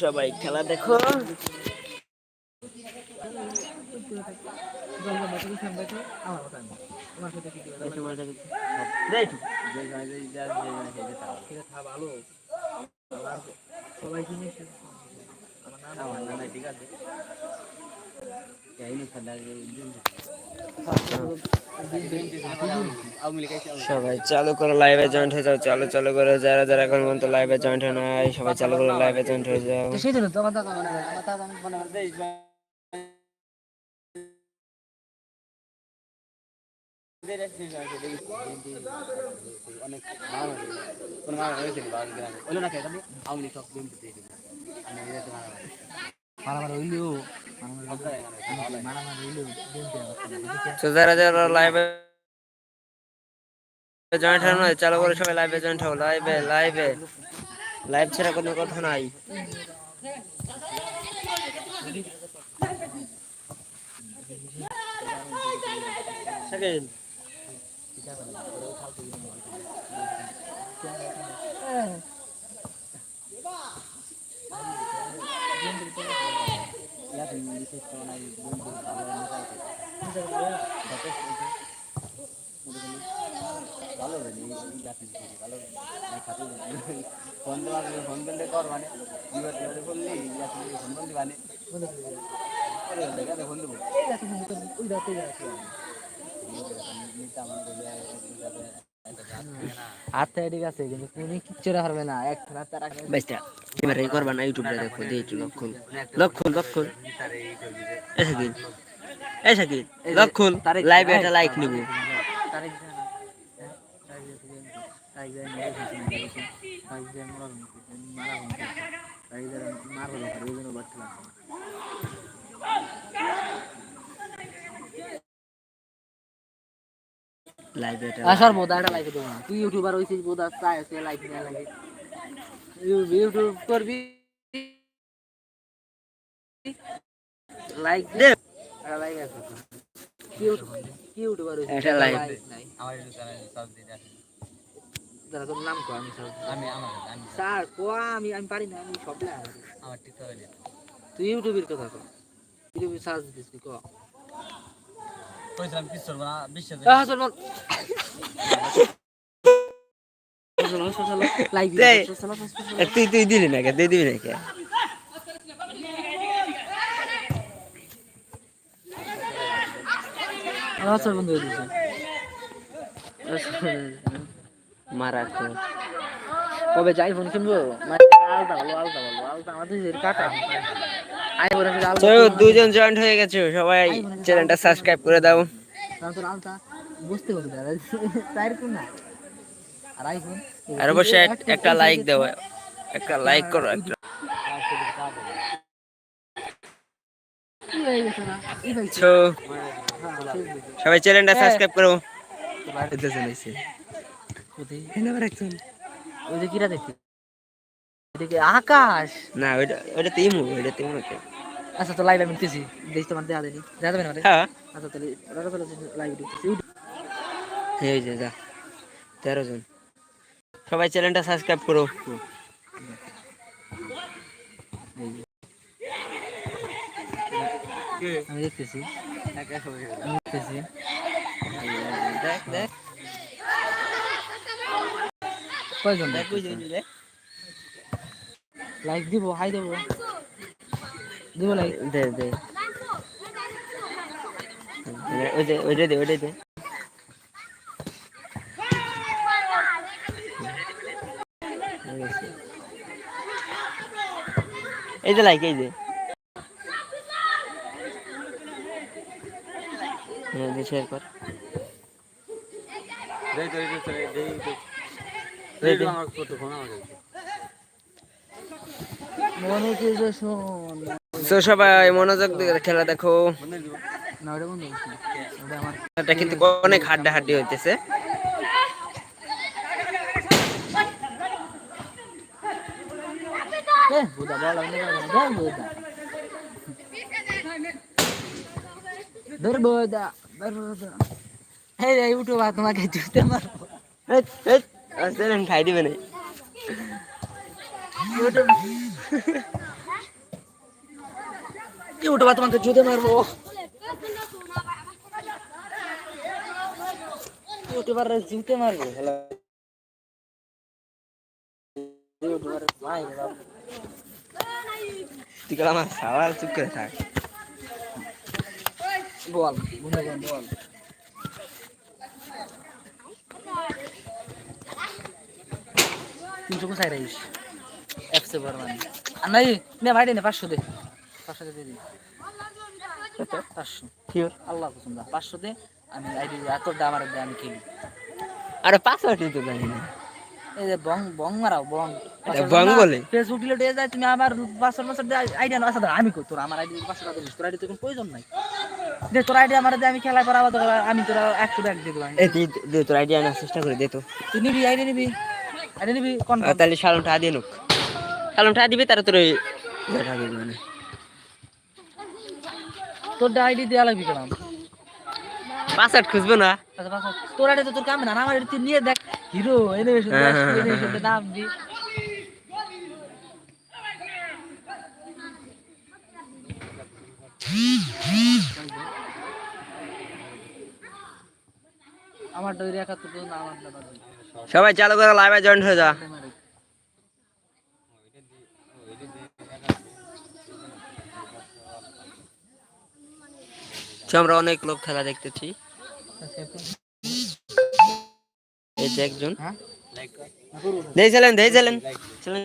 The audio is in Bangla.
সবাই খেলা দেখো। সবাই চালু করো লাইভে জয়েন্ট হয়ে যাও চালু চালু করো যারা যারা এখন পর্যন্ত লাইভে জয়েন্ট হয় নাই সবাই চালু করো লাইভে জয়েন্ট হয়ে যাও মনে মনে অনেক জয়েন্ট হয় চালু করে সবাই লাইভে জয়েন্ট হও। লাইভে লাইভে লাইভ ছাড়া কোনো কথা নাই। সেকেন্ড ভালো ভালো ফোন দেওয়া ফোন করলে কর মানে বিবাদ বিবাদে বললি ফোন করলি মানে ফোন দেবো ওই রাতে আমার হাতে ঠিক আছে কিন্তু তুমি কিচ্ছু হারবে না এক রাতে বাইস্তা এবারে করবা না ইউটিউবে দেখো দিয়ে একটু লক্ষণ লক্ষণ লক্ষণ এ শাকিল এ শাকিল লক্ষণ লাইভে একটা লাইক নিব তারিখ তারিখ লাইভে আসার দেবো তুই ইউটিউবার হয়েছিস বোধ চাই আছে লাইক নিয়ে লাগে। ইউটিউব করবি? লাইক দে। লাইক আছে। কি ইউটিউবার হয়েছিস একটা like আমার ইউটিউব চ্যানেল সব দিতে আসে। দাদা তোর নাম কো আমি সব আমি আমার আমি স্যার আমি আমি পারি না আমি সব না আমার তুই ইউটিউবের কথা কো ইউটিউবে সার্চ দিস কো। কইছিলাম না বিশ্বাস তুই তুই দিলি না কে? তুই দিবি না কে? বন্ধু মারা কবে যাই ফোন কিনবো? আলতা বলো আলতা বলো আলতা আমাদের কাটা। তো দুজন জয়েন্ট হয়ে গেছে সবাই চ্যানেলটা সাবস্ক্রাইব করে দাও। কারণ তোর আলতা বুঝতে হবে দাদা তাই না? আর আইফোন আর অবশ্যই একটা লাইক দাও একটা লাইক করো একটা। হয়ে সবাই চ্যানেলটা সাবস্ক্রাইব করো। কোথায়? ওই যে কিরা দেখতে? এদিকে আকাশ। না ওইটা ওইটা তিমু ওইটা তিমু কে আচ্ছা তো লাইভ আমি দিতেছি। দেখ তোমার দেয়া দেনি দেয়া দেবে না হ্যাঁ। আচ্ছা তাহলে ওরা তো লাইভ দিতেছি। এই যে যা। তেরো জন। সবাই চ্যানেলটা সাবস্ক্রাইব করো। আমি দেখতেছি। আমি দেখতেছি। দেখ দেখ। কয়জন? দেখ লাইক দিব হাই দেব। দিব লাইক দে দে। ওই যে ওইটা দে ওইটা দে। এই যে লাইক এই যে। হ্যাঁ শেয়ার কর তো এই তো দেই তো। দে, দে। আমার কত ফোন আমাকে। মনোটিভেশন তো সবাই মনোযোগ দিয়ে খেলা দেখো। এটা কিন্তু অনেক হাড্ডা হাড্ডি হইতেছে তোমাকে জুতে মারবো খাই দিবে না। এই উঠো বা তোমাকে জুতে মারবো? ইউটিউবার জুতে মারবো? হ্যালো বাবা তুই গেলাম আমার সাওয়াল চুপ করে থাক। বল বন্ধুগণ বল কোথায় রাইস একশো বার মানে। আর নাই নে ভাই নে পাঁচশো দে। পাঁচশো দে দিই পাঁচশো. আল্লাহ পছন্দ পাঁচশো দে আমি আইডি এতটা আমার দে আমি খেলি আরে পাসওয়ার্ড তো জানি না এই যে বং বং মারাও বং। বং বলে? ফেসবুক ডিলেট হয়ে যায় তুমি আমার পাঁচশো আইডিয়া না আচ্ছা আমি কই? তোর আমার আইডি টাকা দিস। তোর আইডি তো কোনো প্রয়োজন নাই। যে তোর আইডি আমার দে আমি খেলা আবার তোর- আমি তোরা একশো টাকা দিয়ে দিলাম। এই দে তোর আইডিয়া আনার চেষ্টা করে দে তো। তুই নিবি আইডি নিবি। আইডি নিবি কোন তাহলে সালাম টা দিয়ে নুক। সালাম টা দিবে তারা তোর দেখা দিয়ে দিবে না তোর আইডি দেওয়া লাগবে কেন? পাসওয়ার্ড খুঁজবো না। আচ্ছা তোর আইডি তো তোর কামে না আমার তুই নিয়ে দেখ। হিরো এনিমেশন হ্যাঁ, হ্যাঁ, হ্যাঁ, এনিমেশন নাম দি। আমার একাত্তর তো না আমার সবাই চালু করে লাইভে জয়েন হয়ে যা। আমরা অনেক লোক খেলা দেখতেছি। এই যে একজন। হ্যাঁ? দেখছিলেন দেখছিলেন ছিলেন